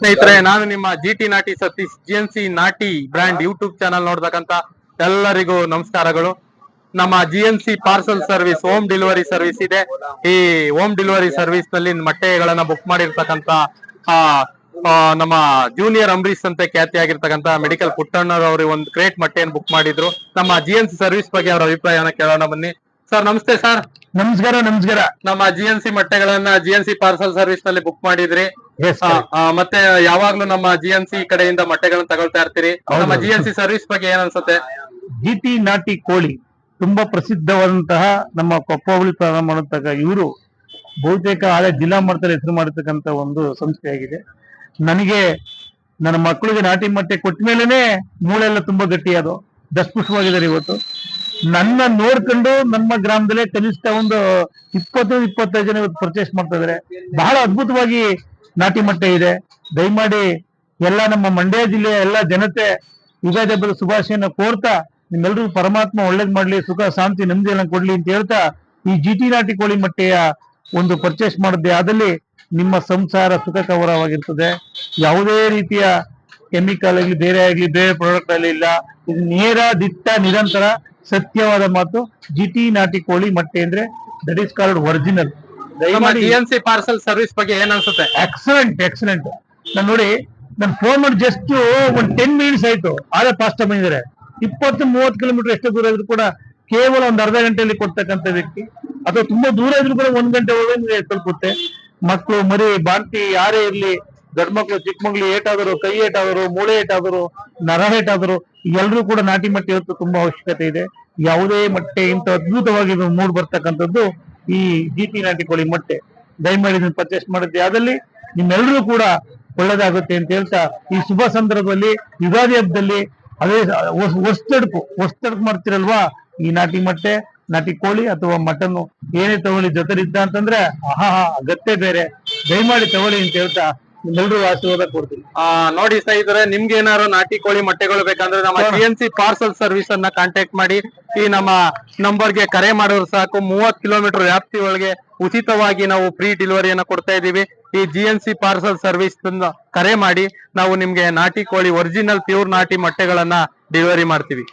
ಸ್ನೇಹಿತರೆ ನಾನು ನಿಮ್ಮ ಜಿ ಟಿ ನಾಟಿ ಸತೀಶ್ ಜಿ ಎನ್ ಸಿ ನಾಟಿ ಬ್ರ್ಯಾಂಡ್ ಯೂಟ್ಯೂಬ್ ಚಾನಲ್ ನೋಡ್ತಕ್ಕಂತ ಎಲ್ಲರಿಗೂ ನಮಸ್ಕಾರಗಳು. ನಮ್ಮ G N C parcel service home delivery service ಇದೆ. ಈ ಹೋಮ್ ಡೆಲಿವರಿ ಸರ್ವಿಸ್ನಲ್ಲಿ ಮೊಟ್ಟೆಗಳನ್ನ ಬುಕ್ ಮಾಡಿರ್ತಕ್ಕಂತ ನಮ್ಮ ಜೂನಿಯರ್ ಅಂಬರೀಶ್ ಅಂತ ಖ್ಯಾತಿಯಾಗಿರ್ತಕ್ಕಂತ ಮೆಡಿಕಲ್ ಪುಟ್ಟಣ್ಣರವರು ಒಂದು ಕ್ರೇಟ್ ಮೊಟ್ಟೆಯನ್ನು ಬುಕ್ ಮಾಡಿದ್ರು. ನಮ್ಮ ಜಿ ಎನ್ ಸಿ ಸರ್ವಿಸ್ ಬಗ್ಗೆ ಅವರ ಅಭಿಪ್ರಾಯನ ಕೇಳೋಣ ಬನ್ನಿ. ಸರ್ ನಮಸ್ತೆ ಸರ್. ನಮಸ್ಕಾರ ನಮಸ್ಕಾರ. ನಮ್ಮ ಜಿ ಎನ್ ಸಿ ಮೊಟ್ಟೆಗಳನ್ನ ಜಿ ಎನ್ ಸಿ ಪಾರ್ಸಲ್ ಸರ್ವಿಸ್ನಲ್ಲಿ ಬುಕ್ ಮಾಡಿದ್ರಿ. ಮತ್ತೆ ಯಾವಾಗ್ಲೂ ನಮ್ಮ ಜಿ ಎನ್ ಸಿ ಕಡೆಯಿಂದ ಮೊಟ್ಟೆಗಳನ್ನ ತಗೊಳ್ತಾ ಇರ್ತೀರಿ. ನಮ್ಮ ಜಿ ಎನ್ ಸಿ ಸರ್ವಿಸ್ ಬಗ್ಗೆ ಏನ್ ಅನ್ಸುತ್ತೆ ಜಿಟಿ ನಾಟಿ ಕೋಳಿ ತುಂಬಾ ಪ್ರಸಿದ್ಧವಾದಂತಹ ನಮ್ಮ ಕೊಪ್ಪಳಿ ಹೋಬಳಿ ಪ್ರಾರಂಭ ಮಾಡತಕ್ಕ ಇವರು ಬಹುತೇಕ ಹಳೆ ಜಿಲ್ಲಾ ಮಟ್ಟದಲ್ಲಿ ಹೆಸರು ಮಾಡಿರ್ತಕ್ಕಂಥ ಒಂದು ಸಂಸ್ಥೆಯಾಗಿದೆ. ನನಗೆ ನನ್ನ ಮಕ್ಕಳಿಗೆ ನಾಟಿ ಮೊಟ್ಟೆ ಕೊಟ್ಟ ಮೇಲೇನೆ ಮೂಳೆ ಎಲ್ಲ ತುಂಬಾ ಗಟ್ಟಿಯಾದವು ದಸ್ಪುಷ್ಟವಾಗಿದ್ದಾರೆ ಇವತ್ತು. ನನ್ನ ನೋಡ್ಕೊಂಡು ನಮ್ಮ ಗ್ರಾಮದಲ್ಲೇ ಕನಿಷ್ಠ ಒಂದು ಇಪ್ಪತ್ತು ಇಪ್ಪತ್ತೈದು ಜನ ಇವತ್ತು ಪರ್ಚೇಸ್ ಮಾಡ್ತಾ ಇದಾರೆ ಬಹಳ ಅದ್ಭುತವಾಗಿ ನಾಟಿ ಮಟ್ಟೆ ಇದೆ. ದಯಮಾಡಿ ಎಲ್ಲ ನಮ್ಮ ಮಂಡ್ಯ ಜಿಲ್ಲೆಯ ಎಲ್ಲ ಜನತೆ ಯುಗಾದಿ ಹಬ್ಬದ ಶುಭಾಶಯನ ಕೋರ್ತಾ ನಿಮ್ಮೆಲ್ಲರಿಗೂ ಪರಮಾತ್ಮ ಒಳ್ಳೇದ್ ಮಾಡ್ಲಿ, ಸುಖ, ಶಾಂತಿ ನೆಮ್ಮದಿಯನ್ನ ಕೊಡ್ಲಿ ಅಂತ ಹೇಳ್ತಾ ಈ ಜಿಟಿ ನಾಟಿ ಕೋಳಿ ಮಟ್ಟೆಯ ಒಂದು ಪರ್ಚೇಸ್ ಮಾಡದೆ ಆದಲ್ಲಿ ನಿಮ್ಮ ಸಂಸಾರ ಸುಖಕರವಾಗಿರ್ತದೆ ಯಾವುದೇ ರೀತಿಯ ಕೆಮಿಕಲ್ ಆಗಲಿ, ಬೇರೆ ಆಗಲಿ, ಬೇರೆ ಪ್ರಾಡಕ್ಟ್ ಅಲ್ಲಿ ಇಲ್ಲ. ಇದು ನೇರ ದಿಟ್ಟ ನಿರಂತರ ಸತ್ಯವಾದ ಮಾತು ಜಿಟಿ ನಾಟಿ ಕೋಳಿ ಮಟ್ಟೆ ಅಂದ್ರೆ that is called original G N C parcel service ಬಗ್ಗೆ ಏನ್ ಅನ್ಸುತ್ತೆ? ಎಕ್ಸಲೆಂಟ್ ಎಕ್ಸಲೆಂಟ್ ನಾನು ನೋಡಿ ನಾನು ಫೋನ್ ಮಾಡಿ ಜಸ್ಟ್ ಒಂದ್ ಟೆನ್ ಮಿನಿಟ್ಸ್ ಆಯ್ತು. ಆದ್ರೆ ಫಾಸ್ಟ್ ಬಂದಿದ್ದಾರೆ. ಇಪ್ಪತ್ತು ಮೂವತ್ತು ಕಿಲೋಮೀಟರ್ ಎಷ್ಟು ದೂರ ಇದ್ರು ಕೂಡ ಕೇವಲ ಒಂದ್ ಅರ್ಧ ಗಂಟೆಯಲ್ಲಿ ಕೊಡ್ತಕ್ಕಂಥ ವ್ಯಕ್ತಿ ಅಥವಾ ತುಂಬಾ ದೂರ ಇದ್ರು ಕೂಡ ಒಂದ್ ಗಂಟೆ ಒಳಗೆ ತಲುಪುತ್ತೆ. ಮಕ್ಕಳು ಮರಿ ಬಾಂತಿ ಯಾರೇ ಇರ್ಲಿ ದೊಡ್ಡ ಮಕ್ಕಳು ಚಿಕ್ಕ ಮಗ್ಳು ಏಟಾದರು ಕೈ ಏಟಾದರು ಮೂಳೆ ಏಟಾದರು ನರ ಏಟಾದರು ಎಲ್ಲರೂ ಕೂಡ ನಾಟಿ ಮಟ್ಟೆ ಇವತ್ತು ತುಂಬಾ ಅವಶ್ಯಕತೆ ಇದೆ. ಯಾವುದೇ ಮಟ್ಟೆ ಇಂಥ ಅದ್ಭುತವಾಗಿ ಮೂಡ್ ಬರ್ತಕ್ಕಂಥದ್ದು ಈ ಜಿಟಿ ನಾಟಿ ಕೋಳಿ ಮೊಟ್ಟೆ ದಯಮಾಡಿ ಇದನ್ನು ಪರ್ಚೇಸ್ ಮಾಡಿದ್ರೆ ಅದಲ್ಲಿ ನಿಮ್ಮೆಲ್ಲರೂ ಕೂಡ ಒಳ್ಳೇದಾಗುತ್ತೆ ಅಂತ ಹೇಳ್ತಾ ಈ ಶುಭ ಸಂದರ್ಭದಲ್ಲಿ ಯುಗಾದಿ ಹಬ್ಬದಲ್ಲಿ ಅದೇ ಹೊಸ್ತಡ್ಕು ಹೊಸ್ತಡ್ಕು ಮಾಡ್ತಿರಲ್ವಾ? ಈ ನಾಟಿ ಮೊಟ್ಟೆ ನಾಟಿ ಕೋಳಿ ಅಥವಾ ಮಟನ್ ಏನೇ ತಗೊಳ್ಳಿ ಜೊತೆಲಿದ್ದ ಅಂತಂದ್ರೆ ಆಹಾ ಅಗತ್ಯ ಬೇರೆ. ದಯಮಾಡಿ ತಗೊಳ್ಳಿ ಅಂತ ಹೇಳ್ತಾ ನಿಮ್ಮೆಲ್ಲರೂ ಆಶೀರ್ವಾದ ಕೊಡ್ತೀನಿ. ಆ ನೋಡಿ ಸ್ನೇಹಿತರೆ ನಿಮ್ಗೆ ಏನಾದ್ರು ನಾಟಿ ಕೋಳಿ ಮೊಟ್ಟೆಗಳು ಬೇಕಂದ್ರೆ ನಮ್ಮ G N C parcel service ಅನ್ನ ಕಾಂಟ್ಯಾಕ್ಟ್ ಮಾಡಿ. ಈ ನಮ್ಮ ನಂಬರ್ಗೆ ಕರೆ ಮಾಡೋರು ಸಾಕು. ಮೂವತ್ ಕಿಲೋಮೀಟರ್ ವ್ಯಾಪ್ತಿ ಒಳಗೆ ಉಚಿತವಾಗಿ ನಾವು ಫ್ರೀ ಡೆಲಿವರಿಯನ್ನ ಕೊಡ್ತಾ ಇದ್ದೀವಿ. ಈ G N C parcel service ಕರೆ ಮಾಡಿ ನಾವು ನಿಮ್ಗೆ ನಾಟಿ ಕೋಳಿ ಒರಿಜಿನಲ್ ಪ್ಯೂರ್ ನಾಟಿ ಮೊಟ್ಟೆಗಳನ್ನ ಡೆಲಿವರಿ ಮಾಡ್ತೀವಿ.